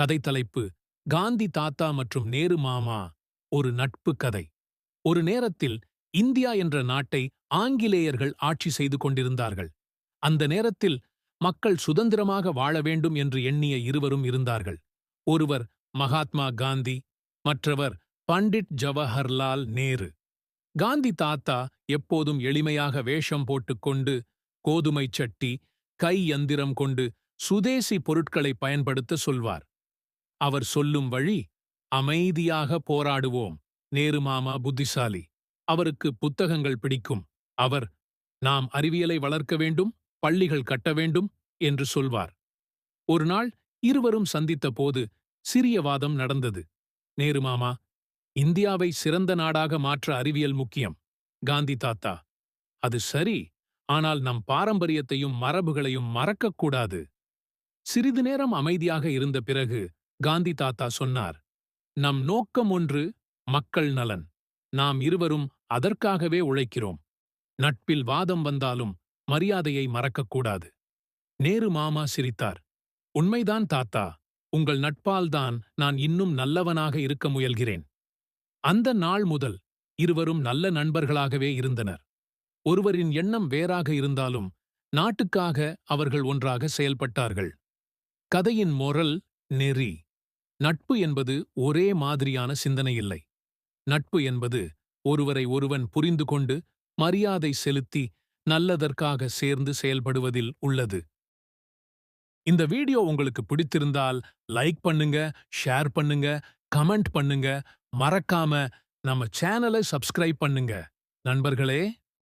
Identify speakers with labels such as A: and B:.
A: கதை தலைப்பு காந்தி தாத்தா மற்றும் நேரு மாமா ஒரு நட்பு கதை. ஒரு நேரத்தில் இந்தியா என்ற நாட்டை ஆங்கிலேயர்கள் ஆட்சி செய்து கொண்டிருந்தார்கள். அந்த நேரத்தில் மக்கள் சுதந்திரமாக வாழ வேண்டும் என்று எண்ணிய இருவரும் இருந்தார்கள். ஒருவர் மகாத்மா காந்தி மற்றவர் பண்டிட் ஜவஹர்லால் நேரு. காந்தி தாத்தா எப்போதும் எளிமையாக வேஷம் போட்டுக்கொண்டு கோதுமை சட்டி கை யந்திரம் கொண்டு சுதேசி பொருட்களை பயன்படுத்த சொல்வார். அவர் சொல்லும் வழி அமைதியாக போராடுவோம் நேரு மாமா புத்திசாலி. அவருக்கு புத்தகங்கள் பிடிக்கும். அவர் நாம் அறிவியலை வளர்க்க வேண்டும் பள்ளிகள் கட்ட வேண்டும் என்று சொல்வார். ஒரு நாள் இருவரும் சந்தித்த போது சிறிய வாதம் நடந்தது. நேரு மாமா இந்தியாவை சிறந்த நாடாக மாற்ற அறிவியல் முக்கியம். காந்தி தாத்தா அது சரி ஆனால் நம் பாரம்பரியத்தையும் மரபுகளையும் மறக்கக்கூடாது. சிறிது நேரம் அமைதியாக இருந்த பிறகு காந்தி தாத்தா சொன்னார் நம் நோக்கம் ஒன்று மக்கள் நலன். நாம் இருவரும் அதற்காகவே உழைக்கிறோம். நட்பில் வாதம் வந்தாலும் மரியாதையை மறக்கக்கூடாது. நேரு மாமா சிரித்தார் உண்மைதான் தாத்தா உங்கள் நட்பால்தான் நான் இன்னும் நல்லவனாக இருக்க முயல்கிறேன். அந்த நாள் முதல் இருவரும் நல்ல நண்பர்களாகவே இருந்தனர். ஒருவரின் எண்ணம் வேறாக இருந்தாலும் நாட்டுக்காக அவர்கள் ஒன்றாக செயல்பட்டார்கள். கதையின் மொரல் நெறி. நட்பு என்பது ஒரே மாதிரியான சிந்தனை இல்லை. நட்பு என்பது ஒருவரை ஒருவன் புரிந்து கொண்டு மரியாதை செலுத்தி நல்லதற்காக சேர்ந்து செயல்படுவதில் உள்ளது. இந்த வீடியோ உங்களுக்கு பிடித்திருந்தால் லைக் பண்ணுங்க ஷேர் பண்ணுங்க கமெண்ட் பண்ணுங்க. மறக்காம நம்ம சேனலை சப்ஸ்கிரைப் பண்ணுங்க. நண்பர்களே!